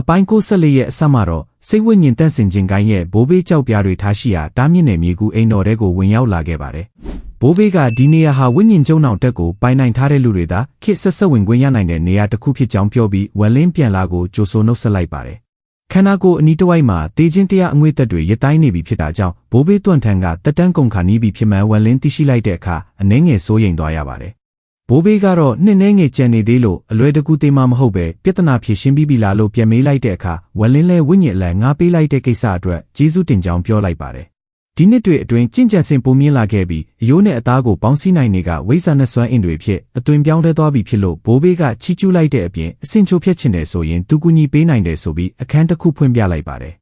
အပိုင်း94ရဲ့အဆက်မှာတော့စိတ်ဝိညာဉ်တန့်စင်ခြင်းကိုင်းရဲ့ဘိုးဘေးကြောက်ပြားတွေထားရှိရာတားမြင့်နယ်မြေကူအိမ်တော်တဲကိုဝင်ရောက်လာခဲ့ပါတယ်။ဘိုးဘေးကဒီနေရာဟာဝိညာဉ်ကျုံနောက်တက်ကိုပိုင်နိုင်ထားတဲ့လူတွေသာခေတ်ဆက်ဆက်ဝင်ခွင့်ရနိုင်တဲ့နေရာတစ်ခုဖြစ်ကြောင်းပြောပြီးဝက်လင်းပြန်လာကိုကြိုဆိုနှုတ်ဆက်လိုက်ပါတယ်။ခန္ဓာကိုယ်အနီးတစ်ဝိုက်မှာတေးချင်းတရားအငွေ့သက်တွေရတိုင်းနေပြီဖြစ်တာကြောင့်ဘိုးဘေးတွန့်ထန်ကတက်တန်းကုန်ခါနီးပြီဖြစ်မှန်ဝက်လင်းသိရှိလိုက်တဲ့အခါအနှဲငယ်စိုးရိမ်သွားရပါတယ်။ ဘိုးဘေးကတော့နှစ်နှဲငယ်ကြံနေသေးလို့အလွယ်တကူသေးမှမဟုတ်ပဲပြဿနာဖြေရှင်းပြီးပြီလားလို့ပြန်မေးလိုက်တဲ့အခါဝက်လင်းလဲဝိညာဉ်အလံငါပေးလိုက်တဲ့ကိစ္စအတွက်ကျေးဇူးတင်ကြောင်းပြောလိုက်ပါတယ်။ဒီနှစ်တွေအတွင်းကြင်ကြံစင်ပုံမြင်လာခဲ့ပြီးအယိုးနဲ့အသားကိုပေါင်းစည်းနိုင်နေကဝိဇ္ဇာနဲ့စွမ်းအင်တွေဖြစ်အသွင်ပြောင်းလဲသွားပြီဖြစ်လို့ဘိုးဘေးကချီးကျူးလိုက်တဲ့အပြင်အဆင်ချိုဖြတ်ချင်တယ်ဆိုရင်သူကူညီပေးနိုင်တယ်ဆိုပြီးအခန်းတစ်ခုဖွင့်ပြလိုက်ပါတယ်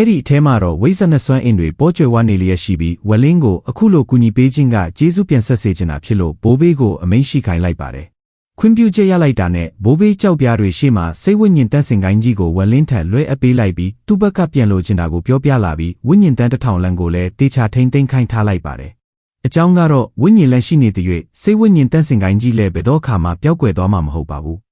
အဲ့ဒီအထဲမှာတော့ဝိဇ္ဇနဲ့စွမ်းအင်တွေပေါ်ကျွယ်ဝနေလျက်ရှိပြီးဝလင်းကိုအခုလိုကူညီပေးခြင်းကကျေးဇူးပြန်ဆက်စေချင်တာဖြစ်လို့ဘိုးဘေးကိုအမိန့်ရှိခိုင်းလိုက်ပါတယ်။ခွင့်ပြုချက်ရလိုက်တာနဲ့ဘိုးဘေးကြောက်ပြားတွေရှေ့မှာစိတ်ဝိညာဉ်တန့်စင်ကိုင်းကြီးကိုဝလင်းထက်လွဲအပ်ပေးလိုက်ပြီးသူ့ဘက်ကပြန်လိုချင်တာကိုပြောပြလာပြီးဝိညာဉ်တန်းတစ်ထောင်လန်ကိုလည်းတေချာထိန်သိမ်းခိုင်းထားလိုက်ပါတယ်။အကြောင်းကတော့ဝိညာဉ်လက်ရှိနေတဲ့၍စိတ်ဝိညာဉ်တန့်စင်ကိုင်းကြီးလည်းဘယ်တော့ခါမှပျောက်ကွယ်သွားမှာမဟုတ်ပါဘူး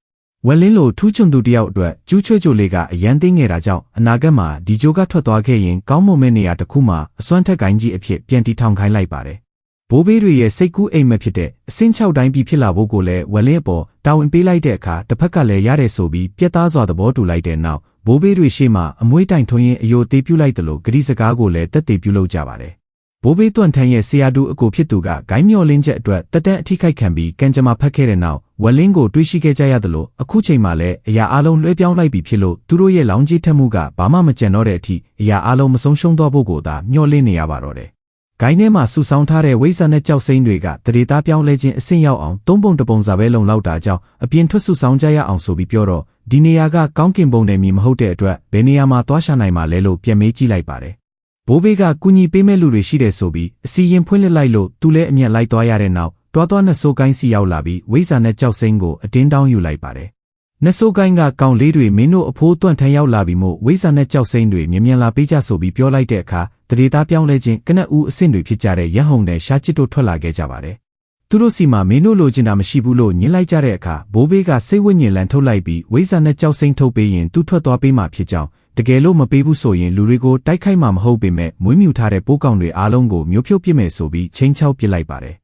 ဝက်လင်းလိုထူးချွန်သူတယောက်အတွက်ကျူးချွဲ့ကြိုလေးကအရန်သိငယ်တာကြောင့်အနာဂတ်မှာဒီဂျိုကထွက်သွားခဲ့ရင်ကောင်းမွန်မဲ့နေရာတစ်ခုမှာအစွမ်းထက်ကိုင်းကြီးအဖြစ်ပြန်တီထောင်ခိုင်းလိုက်ပါတယ်။ဘိုးဘေးတွေရဲ့စိတ်ကူးအိမ်မက်ဖြစ်တဲ့အစင်း၆တိုင်းပြည်ဖြစ်လာဖို့ကိုလည်းဝက်လင်းအပေါ်တာဝန်ပေးလိုက်တဲ့အခါတစ်ဖက်ကလည်းရတယ်ဆိုပြီးပြက်သားစွာသဘောတူလိုက်တဲ့နောက်ဘိုးဘေးတွေရှေ့မှာအမွှေးတိုင်ထွန်းရင်အယိုသေးပြုလိုက်တယ်လို့ဂရိစကားကိုလည်းတက်တည်ပြုလုပ်ကြပါတယ်။ဘိုးဘေးတွန့်ထန်းရဲ့ဆရာတူအကိုဖြစ်သူကဂိုင်းမျောလင်းချက်အတွက်တက်တန်းအထိခိုက်ခံပြီးကံကြမ္မာဖတ်ခဲ့တဲ့နောက် ဝက်လင်းကိုတွေးရှိခဲ့ကြရသလိုအခုချိန်မှလည်းအရာအလုံးလွှဲပြောင်းလိုက်ပြီဖြစ်လို့သူတို့ရဲ့လောင်ကြီးထက်မှုကဘာမှမကြံတော့တဲ့အထိအရာအလုံးမဆုံးရှုံးတော့ဖို့ကိုသာမျှော်လင့်နေရပါတော့တယ်။ဂိုင်းထဲမှာဆူဆောင်းထားတဲ့ဝိဇ္ဇာနဲ့ကြောက်စိမ့်တွေကတရေသားပြောင်းလဲခြင်းအဆင့်ရောက်အောင်သုံးပုံတပုံစာပဲလုံလောက်တာကြောင့်အပြင်ထွက်ဆူဆောင်းကြရအောင်ဆိုပြီးပြောတော့ဒီနေရာကကောင်းကင်ဘုံနယ်မြေမဟုတ်တဲ့အတွက်ဘယ်နေရာမှာသွားရှာနိုင်မှာလဲလို့ပြန်မေးကြည့်လိုက်ပါတယ်။ဘိုးဘေးကကူညီပေးမဲ့လူတွေရှိတယ်ဆိုပြီးအစီရင်ဖွင့်လှစ်လိုက်လို့သူလည်းအမျက်လိုက်သွားရတဲ့နောက် တွားတွားနှဆိုးကိုင်းစီရောက်လာပြီးဝိဇာနဲ့ကြောက်စိမ့်ကိုအတင်းတောင်းယူလိုက်ပါတယ်။နှဆိုးကိုင်းကကောင်လေးတွေမင်းတို့အဖိုးတွန့်ထန်ရောက်လာပြီးမို့ဝိဇာနဲ့ကြောက်စိမ့်တွေမြင်မြန်လာပေးကြဆိုပြီးပြောလိုက်တဲ့အခါတရေသားပြောင်းလဲခြင်းကနက်ဦးအဆင့်တွေဖြစ်ကြတဲ့ရဟုံနဲ့ရှားချစ်တို့ထွက်လာခဲ့ကြပါတယ်။သူတို့စီမှာမင်းတို့လိုချင်တာမရှိဘူးလို့ညင်လိုက်ကြတဲ့အခါဘိုးဘေးကစိတ်ဝိညာဉ်လန်ထုတ်လိုက်ပြီးဝိဇာနဲ့ကြောက်စိမ့်ထုတ်ပေးရင်သူထွက်သွားပေးမှဖြစ်ကြောင်းတကယ်လို့မပေးဘူးဆိုရင်လူတွေကိုတိုက်ခိုက်မှမဟုတ်ပေမဲ့မွေးမြူထားတဲ့ပိုးကောင်တွေအားလုံးကိုမျိုးဖြုတ်ပစ်မယ်ဆိုပြီးချင်းချောက်ပစ်လိုက်ပါတယ်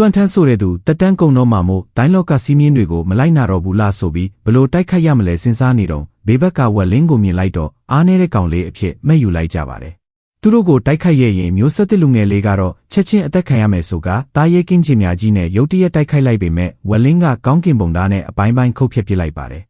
တွန့်ထန်းဆိုတဲ့သူတက်တန်းကုံတော့မှမို့ဒိုင်းလောက်ကစီးမြင်းတွေကိုမလိုက်နာတော့ဘူးလားဆိုပြီးဘလို့တိုက်ခိုက်ရမလဲစဉ်းစားနေတော့ဘေးဘက်ကဝက်လင်းကိုမြင်လိုက်တော့အားနေတဲ့ကောင်လေးအဖြစ်မဲ့ယူလိုက်ကြပါတယ်။သူတို့ကိုတိုက်ခိုက်ရရင်မျိုးဆက်တဲ့လူငယ်လေးကတော့ချက်ချင်းအသက်ခံရမယ်ဆိုကတားရဲကင်းချင်များကြီးနဲ့ရုတ်တရက်တိုက်ခိုက်လိုက်ပေမဲ့ဝက်လင်းကကောင်းကင်ပုံသားနဲ့အပိုင်းပိုင်းခုတ်ဖြတ်ပစ်လိုက်ပါတယ်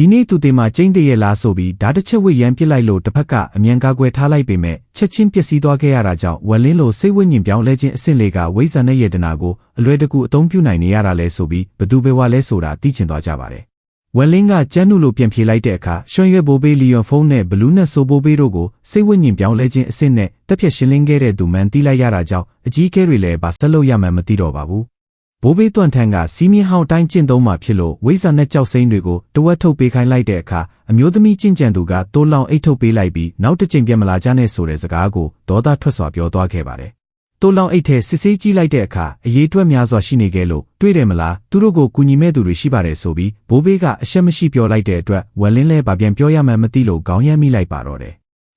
ဒီနေ့သူတင်မှာကျင်းတရဲ့လားဆိုပြီးဓာတ်တစ်ချက်ဝိရန်ပစ်လိုက်လို့တစ်ဖက်ကအမြန်ကာကွယ်ထားလိုက်ပေမဲ့ချက်ချင်းပျက်စီးသွားခဲ့ရတာကြောင့်ဝက်လင်းလိုစိတ်ဝိညာဉ်ပြောင်းလဲခြင်းအဆင့်လေးကဝိဇ္ဇာနဲ့ယေတနာကိုအလွယ်တကူအသုံးပြုနိုင်နေရတာလဲဆိုပြီးဘသူပဲဝါလဲဆိုတာသိချင်သွားကြပါတယ်။ဝက်လင်းကကျန်းနုလိုပြန်ဖြေလိုက်တဲ့အခါရွှွန်ရွက်ဘိုးဘေးလီယွန်ဖုန်းနဲ့ဘလူးနဲ့ဆိုဘိုးဘေးတို့ကိုစိတ်ဝိညာဉ်ပြောင်းလဲခြင်းအဆင့်နဲ့တက်ဖြတ်ရှင်းလင်းခဲ့တဲ့သူမှန်တီးလိုက်ရတာကြောင့်အကြီးအကဲတွေလည်းဘာဆက်လုပ်ရမှန်းမသိတော့ပါဘူး။ ဘိုးဘေးတွန့်ထန်းကစီးမြင့်ဟောင်းတိုင်းကျင့်သုံးမှဖြစ်လို့ဝိဇ္ဇာနဲ့ကြောက်စိမ့်တွေကိုတဝက်ထုတ်ပေးခိုင်းလိုက်တဲ့အခါအမျိုးသမီးကျင့်ကြံသူကတိုးလောင်အိတ်ထုတ်ပေးလိုက်ပြီးနောက်တစ်ချိန်ပြန်မလာကြနဲ့ဆိုတဲ့စကားကိုဒေါသထွက်စွာပြောသွားခဲ့ပါတယ်။တိုးလောင်အိတ်ထဲစစ်ဆေးကြည့်လိုက်တဲ့အခါအရေးတွက်များစွာရှိနေခဲ့လို့တွေ့တယ်မလားသူတို့ကိုကူညီမဲ့သူတွေရှိပါတယ်ဆိုပြီးဘိုးဘေးကအရှက်မရှိပြောလိုက်တဲ့အတွက်ဝက်လင်းလဲဗပြန်ပြောရမှန်းမသိလို့ခေါင်းရမ်းမိလိုက်ပါတော့တယ်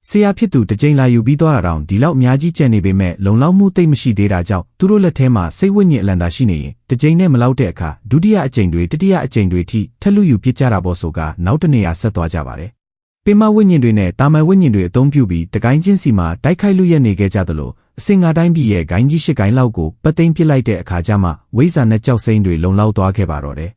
ဆရာဖြစ်သူတစ်ကြိမ်လာယူပြီးသွားတာတောင်ဒီလောက်အများကြီးကြံနေပေမဲ့လုံလောက်မှုသိမ့်မရှိသေးတာကြောင့်သူတို့လက်ထဲမှာစိတ်ဝိညာဉ်အလံသာရှိနေရင်တစ်ကြိမ်နဲ့မလောက်တဲ့အခါဒုတိယအကြိမ်တွေတတိယအကြိမ်တွေထိထက်လူယူပြစ်ကြတာပေါ့ဆိုကနောက်တနေရာဆက်သွားကြပါတယ်ပင်မဝိညာဉ်တွေနဲ့တာမန်ဝိညာဉ်တွေအသုံးပြုပြီးတကိုင်းချင်းစီမှာတိုက်ခိုက်လူရက်နေခဲ့ကြသလိုအစင်ငါတိုင်းပြည်ရဲ့ဂိုင်းကြီးရှစ်ဂိုင်းလောက်ကိုပတ်သိမ်းပစ်လိုက်တဲ့အခါကျမှဝိဇာနဲ့ကြောက်စိမ့်တွေလုံလောက်သွားခဲ့ပါတော့တယ်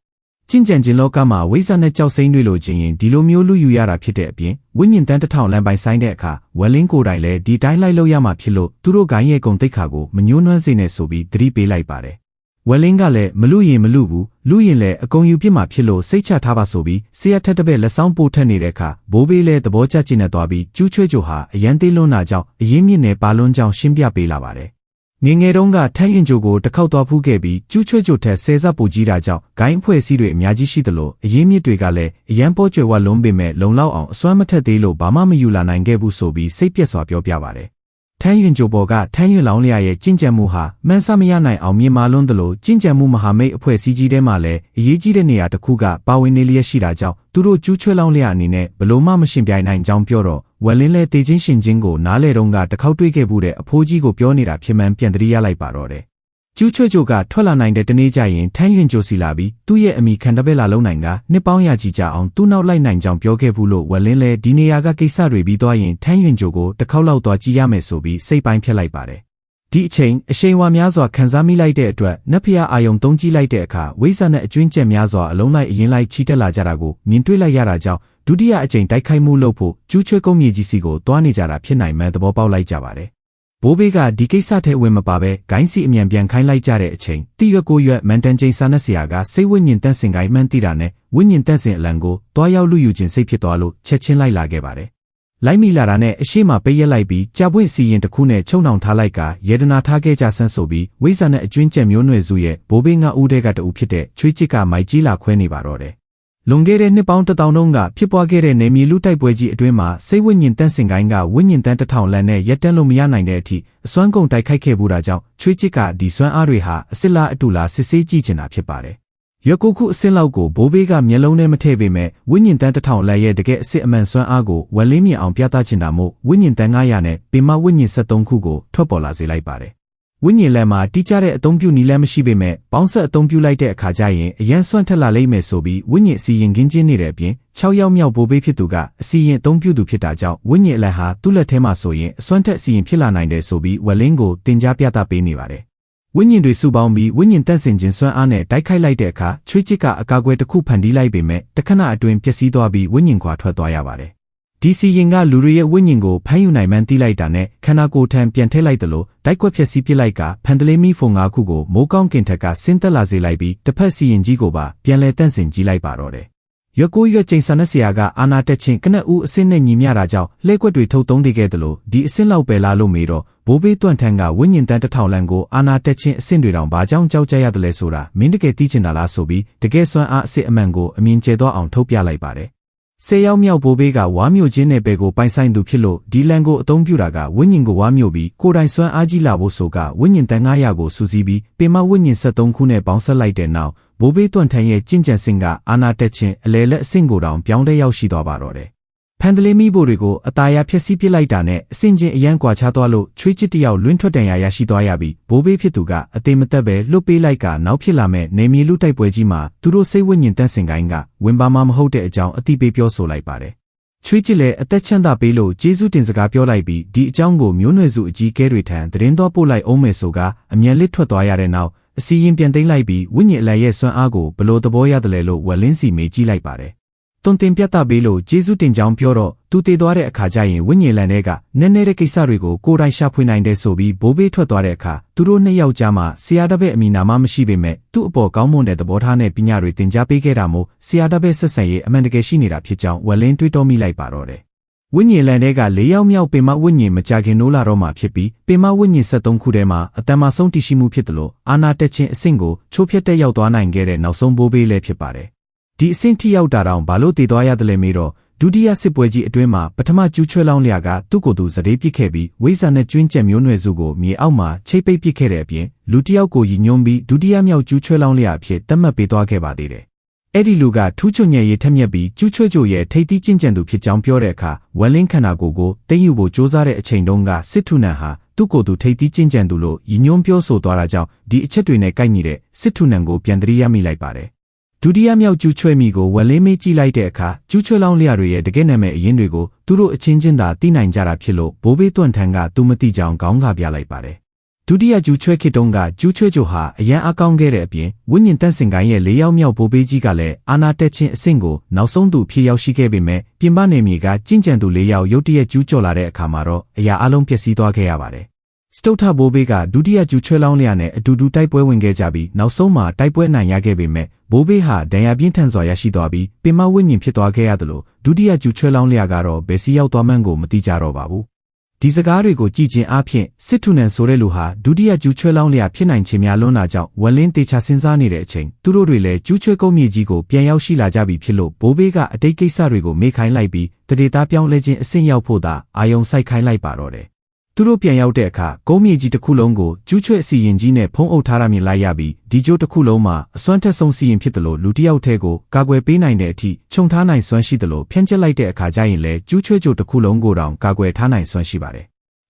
ကျင့်ကြံခြင်းလောကမှာဝိဇ္ဇာနဲ့ကြောက်စိမ့်တွေလိုချင်ရင်ဒီလိုမျိုးလူယူရတာဖြစ်တဲ့အပြင်ဝိညာဉ်တန်းတစ်ထောင်လမ်းပိုင်ဆိုင်တဲ့အခါဝက်လင်းကိုယ်တိုင်လည်းဒီတိုင်းလိုက်လို့ရမှာဖြစ်လို့သူတို့ဂိုင်းရဲ့ဂုံတိတ်ခါကိုမညှိုးနှွမ်းစေနဲ့ဆိုပြီးသတိပေးလိုက်ပါတယ်ဝက်လင်းကလည်းမလူရင်မလူဘူးလူရင်လည်းအကုန်ယူပြစ်မှာဖြစ်လို့စိတ်ချထားပါဆိုပြီးဆေးရထက်တဲ့ဘက်လက်ဆောင်ပို့ထက်နေတဲ့အခါဘိုးဘေးလည်းသဘောကျကျင်နေသွားပြီးကျူးချွေးချိုဟာအရန်သေးလွန်းတာကြောင့်အရင်မြင့်နဲ့ပါလွန်းကြောင်းရှင်းပြပေးလာပါတယ် ငငယ်တုန်းကထိုင်းရင်ဂျိုကိုတစ်ခေါက်သွားဖူးခဲ့ပြီးကျူးချွဲ့ကြိုထက်ဆယ်ဆပ်ပူကြီးတာကြောင့်ဂိုင်းအဖွဲ့အစည်းတွေအများကြီးရှိသလိုအရင်းမြစ်တွေကလည်းအရန်ပေါ်ကျွယ်ဝလုံးပေမဲ့လုံလောက်အောင်အစွမ်းမထက်သေးလို့ဘာမှမယူလာနိုင်ခဲ့ဘူးဆိုပြီးစိတ်ပြက်စွာပြောပြပါတယ်ထန်းရင်ကြိုပေါ်ကထန်းရင်လောင်းလျရဲ့ကြင်ကြံမှုဟာမှန်းဆမရနိုင်အောင်မြင်မာလွန်းသလိုကြင်ကြံမှုမဟာမိတ်အဖွဲ့အစည်းကြီးထဲမှာလည်းအရေးကြီးတဲ့နေရာတစ်ခုကပါဝင်နေလျက်ရှိတာကြောင့်သူတို့ကျူးချွဲလောင်းလျအနေနဲ့ဘလို့မှမရှင်ပြိုင်နိုင်ကြောင်းပြောတော့ ဝက်လင်းလဲတေချင်းရှင်ချင်းကိုနားလေတုန်းကတစ်ခေါက်တွေ့ခဲ့မှုတဲ့အဖိုးကြီးကိုပြောနေတာဖြစ်မှန်းပြန်တရိရလိုက်ပါတော့တယ်ကျူးချွဲကြိုကထွက်လာနိုင်တဲ့တနေ့ကျရင်ထန်းရင်ကြိုစီလာပြီးသူ့ရဲ့အမိခံတပည့်လာလုံးနိုင်ကနှစ်ပေါင်းရာကြီးကြအောင်သူ့နောက်လိုက်နိုင်ကြောင်းပြောခဲ့ဘူးလို့ဝက်လင်းလဲဒီနေရာကကိစ္စတွေပြီးသွားရင်ထန်းရင်ကြိုကိုတစ်ခေါက်လောက်သွားကြည့်ရမယ်ဆိုပြီးစိတ်ပိုင်းဖြတ်လိုက်ပါတယ်ဒီအချိန်အရှိန်ဝါများစွာခံစားမိလိုက်တဲ့အတွက်နတ်ဖျားအာယုံသုံးကြည့်လိုက်တဲ့အခါဝိဇ္ဇာနဲ့အကျွင်းကျက်များစွာအလုံးလိုက်အရင်လိုက်ချီတက်လာကြတာကိုမြင်တွေ့လိုက်ရတာကြောင့် ဒုတိယအကြိမ်တိုက်ခိုက်မှုလုပ်ဖို့ကျူးချွဲကုန်းမြေကြီးစီကိုတွားနေကြတာဖြစ်နိုင်မှန်းသဘောပေါက်လိုက်ကြပါတယ်ဘိုးဘေးကဒီကိစ္စထဲဝင်မပါဘဲဂိုင်းစီအမြန်ပြန်ခိုင်းလိုက်ကြတဲ့အချိန်တိရွက်ကိုရွက်မန်တန်ချင်းစာနက်ဆရာကစိတ်ဝိညာဉ်တန့်စင်ကိုင်းမှန်းသိတာနဲ့ဝိညာဉ်တန့်စင်အလံကိုတွားရောက်လူယူခြင်းစိတ်ဖြစ်သွားလို့ချက်ချင်းလိုက်လာခဲ့ပါတယ်လိုက်မိလာတာနဲ့အရှိမပေးရက်လိုက်ပြီးကြာပွင့်စီရင်တစ်ခုနဲ့ချုံနှောင်ထားလိုက်ကယေဒနာထားခဲ့ကြဆန်းဆိုပြီးဝိဇ္ဇာနဲ့အကျွင်းကျက်မျိုးနွယ်စုရဲ့ဘိုးဘေးငါဦးတဲ့ကတူဖြစ်တဲ့ချွေးချစ်ကမိုက်ကြီးလာခွဲနေပါတော့တယ် လွန်ခဲ့တဲ့နှစ်ပေါင်းတစ်တောင်လုံးကဖြစ်ပွားခဲ့တဲ့နေမီလူတိုက်ပွဲကြီးအတွင်းမှာစိတ်ဝိညာဉ်တန့်စင်ကိုင်းကဝိညာဉ်တန့်တစ်ထောင်လန်နဲ့ရက်တန်းလို့မရနိုင်တဲ့အထိအစွမ်းကုန်တိုက်ခိုက်ခဲ့မှုတာကြောင့်ချွေးချစ်ကဒီစွမ်းအားတွေဟာအစ်စ်လားအတူလားစစ်ဆေးကြည့်ချင်တာဖြစ်ပါတယ်။ရွက်ကိုခုအစ်စ်လောက်ကိုဘိုးဘေးကမျက်လုံးနဲ့မထည့်ပေမဲ့ဝိညာဉ်တန့်တစ်ထောင်လန်ရဲ့တကယ်အစ်စ်အမှန်စွမ်းအားကိုဝက်လင်းမြင်အောင်ပြသချင်တာမို့ဝိညာဉ်တန့်900နဲ့ပင်မဝိညာဉ်73ခုကိုထွက်ပေါ်လာစေလိုက်ပါတယ်။ ဝိညာဉ်လမ်းမှာတိကျတဲ့အသုံးပြုနည်းလမ်းမရှိပေမဲ့ပေါင်းဆက်အသုံးပြုလိုက်တဲ့အခါကျရင်အရန်ဆွန့်ထက်လာလိမ့်မယ်ဆိုပြီးဝိညာဉ်အစီရင်ခင်းချင်းနေတဲ့အပြင်6ယောက်မြောက်ဘိုးဘေးဖြစ်သူကအစီရင်အသုံးပြုသူဖြစ်တာကြောင့်ဝိညာဉ်အလံဟာသူ့လက်ထဲမှာဆိုရင်အစွမ်းထက်အစီရင်ဖြစ်လာနိုင်တယ်ဆိုပြီးဝက်လင်းကိုတင် जा ပြသပေးနေပါတယ်ဝိညာဉ်တွေစုပေါင်းပြီးဝိညာဉ်တန့်စင်ခြင်းစွမ်းအားနဲ့တိုက်ခိုက်လိုက်တဲ့အခါချွေးချစ်ကအကာအကွယ်တစ်ခုဖန်တီးလိုက်ပေမဲ့တခဏအတွင်းပျက်စီးသွားပြီးဝိညာဉ်ခွာထွက်သွားရပါတယ်ဒီစီရင်ကလူတွေရဲ့ဝိညာဉ်ကိုဖမ်းယူနိုင်မှန်းသိလိုက်တာနဲ့ခန္ဓာကိုယ်ထံပြန်ထည့်လိုက်သလို တိုက်ကွက်ဖြက်စီးပစ်လိုက်ကဖန်တလေးမီဖုန်၅ခုကိုမိုးကောင်းကင်ထက်ကဆင်းသက်လာစေလိုက်ပြီးတစ်ဖက်စီရင်ကြီးကိုပါပြန်လဲတန့်စင်ကြည့်လိုက်ပါတော့တယ်။ရွက်ကိုရွက်ကျိန်ဆန်တဲ့ဆရာကအာနာတက်ချင်းကနက်ဦးအစင်းနဲ့ညီမျှတာကြောင့်လှဲကွက်တွေထုတ်သုံးနေခဲ့သလိုဒီအစင်းလောက်ပဲလားလို့မေးတော့ဘိုးဘေးတွန့်ထန်းကဝိညာဉ်တန်တစ်ထောင်လန်ကိုအာနာတက်ချင်းအစင်းတွေတောင်ဘာကြောင့်ကြောက်ကြရတယ်လဲဆိုတာမင်းတကယ်သိချင်တာလားဆိုပြီးတကယ်စွမ်းအားအစစ်အမှန်ကိုအမြင်ကျဲသွားအောင်ထုတ်ပြလိုက်ပါတယ် ဆယ်ယောက်မြောက်ဘိုးဘေးကဝါမျိုးချင်းနယ်ပယ်ကိုပိုင်ဆိုင်သူဖြစ်လို့ဒီလန်ကိုအသုံးပြုတာကဝိညာဉ်ကိုဝါမျိုးပြီးကိုယ်တိုင်စွမ်းအားကြီးလာဖို့ဆိုကဝိညာဉ်တန်900ကိုစူးစီးပြီးပင်မဝိညာဉ်73ခုနဲ့ပေါင်းဆက်လိုက်တဲ့နောက်ဘိုးဘေးတွန့်ထန်ရဲ့ကျင့်ကြံစင်ကအာနာတက်ချင်းအလဲလက်အဆင့်ကိုတောင်ပြောင်းလဲရောက်ရှိသွားပါတော့တယ် ဖန်တလေးမိဖို့တွေကိုအตาရဖျက်ဆီးပစ်လိုက်တာနဲ့အစင်ချင်းအရန်ကွာခြားသွားလို့ချွေးချစ်တယောက်လွင့်ထွက်တန်ရာရရှိသွားရပြီးဘိုးဘေးဖြစ်သူကအသေးမသက်ပဲလွတ်ပေးလိုက်ကနောက်ဖြစ်လာမဲ့နေမီလူတိုက်ပွဲကြီးမှာသူတို့စိတ်ဝိညာဉ်တန့်စင်ကိုင်းကဝင်ပါမမဟုတ်တဲ့အကြောင်းအတိပေးပြောဆိုလိုက်ပါတယ်ချွေးချစ်လည်းအသက်ချမ်းသာပေးလို့ကျေးဇူးတင်စကားပြောလိုက်ပြီးဒီအကြောင်းကိုမျိုးနွယ်စုအကြီးကဲတွေထံသတင်းတော်ပို့လိုက်အောင်မယ်ဆိုကအမြန်လစ်ထွက်သွားရတဲ့နောက်အစီရင်ပြန်သိမ်းလိုက်ပြီးဝိညာဉ်အလယ်ရဲ့စွမ်းအားကိုဘလို့သဘောရတယ်လဲလို့ဝက်လင်းစီမေးကြည့်လိုက်ပါတယ်။ တွန်တင်ပြတ်ပေးလို့ကျေးဇူးတင်ကြောင်းပြောတော့သူတည်သွားတဲ့အခါကျရင်ဝိညာဉ်လန်တွေကနည်းနည်းတဲ့ကိစ္စတွေကိုကိုယ်တိုင်ရှာဖွေနိုင်တယ်ဆိုပြီးဘိုးဘေးထွက်သွားတဲ့အခါသူတို့နှစ်ယောက်ကြားမှာဆရာတပည့်အမိနာမမရှိပေမဲ့သူ့အပေါ်ကောင်းမွန်တဲ့သဘောထားနဲ့ပညာတွေသင်ကြားပေးခဲ့တာမို့ဆရာတပည့်ဆက်ဆံရေးအမှန်တကယ်ရှိနေတာဖြစ်ကြောင်းဝက်လင်းတွေးတောမိလိုက်ပါတော့တယ်ဝိညာဉ်လန်ထဲက၄ယောက်မြောက်ပင်မဝိညာဉ်မကြခင်နိုးလာတော့မှဖြစ်ပြီးပင်မဝိညာဉ်73ခုထဲမှာအတန်မဆုံးတည်ရှိမှုဖြစ်တယ်လို့အာနာတက်ချင်းအဆင့်ကိုချိုးဖျက်တက်ရောက်သွားနိုင်ခဲ့တဲ့နောက်ဆုံးဘိုးဘေးလည်းဖြစ်ပါတယ်။ ဒီအဆင့်ထိရောက်တာတောင်ဘာလို့တည်သွားရတယ်လဲမေးတော့ဒုတိယစစ်ပွဲကြီးအတွင်းမှာပထမကျူးချွဲလောင်းလျာကသူ့ကိုယ်သူစတေးပစ်ခဲ့ပြီးဝိဇာနဲ့ကျွင်းကျက်မျိုးနွယ်စုကိုမြေအောက်မှာချိတ်ပိတ်ပစ်ခဲ့တဲ့အပြင်လူတစ်ယောက်ကိုရည်ညွှန်းပြီးဒုတိယမြောက်ကျူးချွဲလောင်းလျာအဖြစ်သတ်မှတ်ပေးသွားခဲ့ပါသေးတယ်အဲ့ဒီလူကထူးချွန်ညံရေးထက်မြက်ပြီးကျူးချွဲကြိုရဲ့ထိတ်တိကျင့်ကြံသူဖြစ်ကြောင်းပြောတဲ့အခါဝက်လင်းခန္ဓာကိုယ်ကိုတိတ်ယူဖို့စ조사တဲ့အချိန်တုန်းကစစ်ထုနန်ဟာသူ့ကိုယ်သူထိတ်တိကျင့်ကြံသူလို့ရည်ညွှန်းပြောဆိုသွားတာကြောင့်ဒီအချက်တွေနဲ့ကိုက်ညီတဲ့စစ်ထုနန်ကိုပြန်တရိယာမိလိုက်ပါတယ် ဒုတိယမြောက်ကျူးချွဲမိကိုဝက်လင်းမေးကြည့်လိုက်တဲ့အခါကျူးချွဲလောင်းလျာတွေရဲ့တကယ်နာမည်အရင်တွေကိုသူတို့အချင်းချင်းသာသိနိုင်ကြတာဖြစ်လို့ဘိုးဘေးတွန့်ထန်ကသူမသိကြောင်ခေါင်းကပြလိုက်ပါတယ်ဒုတိယကျူးချွဲခေတုံးကကျူးချွဲကြိုဟာအရန်အကောင်းခဲ့တဲ့အပြင်ဝိညာဉ်တန့်စင်ကိုင်းရဲ့လေးယောက်မြောက်ဘိုးဘေးကြီးကလည်းအာနာတက်ချင်းအဆင့်ကိုနောက်ဆုံးသူဖြည့်ရောက်ရှိခဲ့ပေမဲ့ပြင်ပနေမြေကကျင့်ကြံသူလေးယောက်ရုတ်တရက်ကျူးကျော်လာတဲ့အခါမှာတော့အရာအလုံးပျက်စီးသွားခဲ့ရပါတယ်။ စတုထဘိုးဘေးကဒုတိယကျူးချွဲလောင်းလျာနဲ့အတူတူတိုက်ပွဲဝင်ခဲ့ကြပြီးနောက်ဆုံးမှာတိုက်ပွဲနိုင်ရခဲ့ပေမဲ့ဘိုးဘေးဟာဒဏ်ရာပြင်းထန်စွာရရှိသွားပြီးပင်မဝိညာဉ်ဖြစ်သွားခဲ့ရတယ်လို့ဒုတိယကျူးချွဲလောင်းလျာကတော့ဘယ်စီရောက်သွားမှန်းကိုမသိကြတော့ပါဘူးဒီစကားတွေကိုကြည်ကျင်အားဖြင့်စစ်ထုနန်ဆိုတဲ့လူဟာဒုတိယကျူးချွဲလောင်းလျာဖြစ်နိုင်ခြင်းများလွန်းတာကြောင့်ဝက်လင်းတေချာစဉ်းစားနေတဲ့အချိန်သူတို့တွေလည်းကျူးချွဲကုန်းမြေကြီးကိုပြန်ရောက်ရှိလာကြပြီဖြစ်လို့ဘိုးဘေးကအတိတ်ကိစ္စတွေကိုမေ့ခိုင်းလိုက်ပြီးတရေသားပြောင်းလဲခြင်းအဆင့်ရောက်ဖို့သာအာယုံစိုက်ခိုင်းလိုက်ပါတော့တယ် သူတို့ပြန်ရောက်တဲ့အခါကုန်းမြေကြီးတစ်ခုလုံးကိုကျူးချွဲ့စီရင်ကြီးနဲ့ဖုံးအုပ်ထားရမြင်လိုက်ရပြီးဒီကျိုးတစ်ခုလုံးမှာအစွမ်းထက်ဆုံးစီရင်ဖြစ်တယ်လို့လူတစ်ယောက်တည်းကိုကာကွယ်ပေးနိုင်တဲ့အထိခြုံထားနိုင်စွမ်းရှိတယ်လို့ဖြန့်ကျက်လိုက်တဲ့အခါကျရင်လည်းကျူးချွဲ့ကြိုတစ်ခုလုံးကိုတောင်ကာကွယ်ထားနိုင်စွမ်းရှိပါတယ်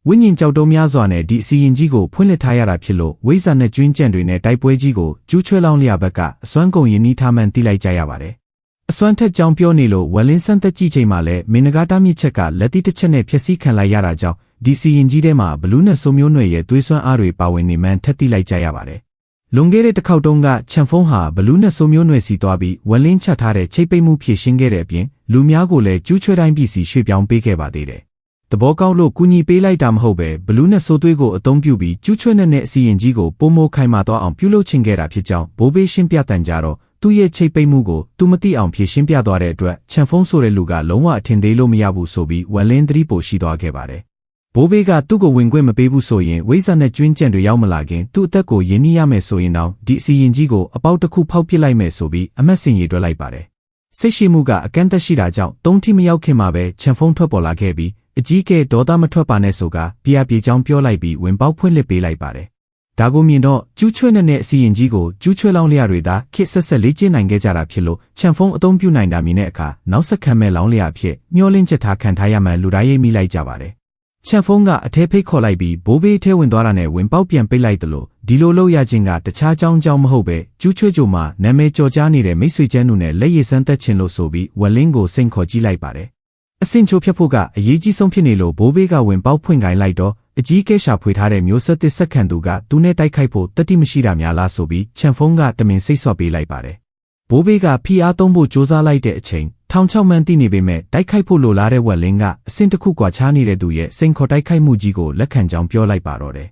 ဝိညာဉ်ကြောက်တုံးများစွာနဲ့ဒီစီရင်ကြီးကိုဖွင့်လှစ်ထားရတာဖြစ်လို့ဝိဇ္ဇာနဲ့ကျွင်းကြံတွေနဲ့တိုက်ပွဲကြီးကိုကျူးချွဲလောင်းလျာဘက်ကအစွမ်းကုန်ရင်နှီးထားမှန်တိလိုက်ကြရပါတယ်။အစွမ်းထက်ကြောင်ပြောနေလို့ဝက်လင်းဆန်းသက်ကြည့်ချိန်မှာလည်းမင်းနဂါတာမြစ်ချက်ကလက်တိတစ်ချက်နဲ့ဖျက်ဆီးခံလိုက်ရတာကြောင့် ဒီစီရင်ကြီးထဲမှာဘလူးနဲ့ဆိုမျိုးနွယ်ရဲ့သွေးစွမ်းအားတွေပါဝင်နေမှန်းထက်တိလိုက်ကြရပါတယ်။လွန်ခဲ့တဲ့တစ်ခေါက်တုန်းကချန်ဖုံးဟာဘလူးနဲ့ဆိုမျိုးနွယ်စီသွားပြီးဝက်လင်းချက်ထားတဲ့ချိတ်ပိတ်မှုဖြည့်ရှင်းခဲ့တဲ့အပြင်လူများကိုလည်းကျူးချွဲတိုင်းပြည်စီရွှေ့ပြောင်းပေးခဲ့ပါသေးတယ်။တဘောကောက်လို့ကူညီပေးလိုက်တာမဟုတ်ပဲဘလူးနဲ့ဆိုသွေးကိုအသုံးပြုပြီးကျူးချွဲနဲ့နဲ့အစီရင်ကြီးကိုပုံမိုခိုင်မာသွားအောင်ပြုလုပ်ချင်ခဲ့တာဖြစ်ကြောင်းဘိုးဘေးရှင်းပြတန်ကြတော့သူ့ရဲ့ချိတ်ပိတ်မှုကိုသူမသိအောင်ဖြည့်ရှင်းပြသွားတဲ့အတွက်ချန်ဖုံးဆိုတဲ့လူကလုံးဝအထင်သေးလို့မရဘူးဆိုပြီးဝက်လင်းသတိပိုရှိသွားခဲ့ပါတယ်။ ဘိုးဘေးကသူ့ကိုဝင်ခွင့်မပေးဘူးဆိုရင်ဝိဇ္ဇာနဲ့ကျွင်းကြံတွေရောက်မလာခင်သူ့အသက်ကိုရင်းနှီးရမယ်ဆိုရင်တော့ဒီအစီရင်ကြီးကိုအပေါက်တစ်ခုဖောက်ပစ်လိုက်မယ်ဆိုပြီးအမတ်စင်ရီတွက်လိုက်ပါတယ်။စိတ်ရှိမှုကအကန့်အသတ်ရှိတာကြောင့်သုံးထိမရောက်ခင်မှာပဲချန်ဖုံးထွက်ပေါ်လာခဲ့ပြီးအကြီးကဲဒေါသမထွက်ပါနဲ့ဆိုကပြာပြေချောင်းပြောလိုက်ပြီးဝင်ပေါက်ဖွင့်လှစ်ပေးလိုက်ပါတယ်။ဒါကိုမြင်တော့ကျူးချွဲ့နဲ့အစီရင်ကြီးကိုကျူးချွဲ့လောင်းလျာတွေသာခစ်ဆက်ဆက်လေးကျင်းနိုင်ခဲ့ကြတာဖြစ်လို့ချန်ဖုံးအသုံးပြုနိုင်တာမြင်တဲ့အခါနောက်ဆက်ခံမဲ့လောင်းလျာဖြစ်မျောလင့်ချက်ထားခံထားရမှန်လူတိုင်းရေးမိလိုက်ကြပါတယ်။ ချန်ဖုံးကအထဲဖိတ်ခေါ်လိုက်ပြီးဘိုးဘေးထဲဝင်သွားတာနဲ့ဝင်ပေါက်ပြန်ပိတ်လိုက်တယ်လို့ဒီလိုလုပ်ရခြင်းကတခြားကြောင်းကြောင်းမဟုတ်ပဲကျူးချွဲ့ကြိုမှာနာမည်ကျော်ကြားနေတဲ့မိတ်ဆွေကျန်းတို့နဲ့လက်ရည်စမ်းသက်ခြင်းလို့ဆိုပြီးဝက်လင်းကိုစိန်ခေါ်ကြည့်လိုက်ပါတယ်။အစင်ချိုဖြတ်ဖို့ကအရေးကြီးဆုံးဖြစ်နေလို့ဘိုးဘေးကဝင်ပေါက်ဖွင့်ခိုင်းလိုက်တော့အကြီးကဲရှာဖွေထားတဲ့မျိုးဆက်သစ်ဆက်ခံသူကသူနဲ့တိုက်ခိုက်ဖို့တတိမရှိတာများလားဆိုပြီးချန်ဖုံးကတမင်စိတ်ဆော့ပေးလိုက်ပါတယ်။ ဘိုးဘေးကဖီအားသုံးဖို့စ조사လိုက်တဲ့အချိန်ထောင်ချောက်မှန်းသိနေပေမဲ့တိုက်ခိုက်ဖို့လိုလားတဲ့ဝက်လင်းကအစင်တစ်ခုကွာခြားနေတဲ့သူရဲ့စိန်ခေါ်တိုက်ခိုက်မှုကြီးကိုလက်ခံကြောင်းပြောလိုက်ပါတော့တယ်။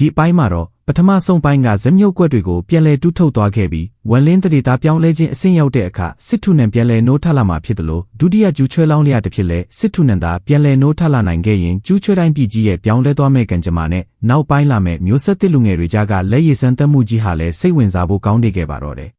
ဒီအပိုင်းမှာတော့ ပထမဆုံးပိုင်းကဇမြုပ်ကွက်တွေကိုပြန်လည်တူးထုတ်သွားခဲ့ပြီးဝက်လင်းတရေသားပြောင်းလဲခြင်းအဆင့်ရောက်တဲ့အခါစစ်ထုနံပြန်လည်နိုးထလာမှာဖြစ်တယ်လို့ဒုတိယကျူးချွဲလောင်းလျက်တစ်ဖြစ်လဲစစ်ထုနံသာပြန်လည်နိုးထလာနိုင်ခဲ့ရင်ကျူးချွဲတိုင်းပြည်ကြီးရဲ့ပြောင်းလဲသွားမဲ့ကံကြမ္မာနဲ့နောက်ပိုင်းလာမဲ့မျိုးဆက်သစ်လူငယ်တွေကြားကလက်ရည်စမ်းသတ်မှုကြီးဟာလည်းစိတ်ဝင်စားဖို့ကောင်းနေခဲ့ပါတော့တယ်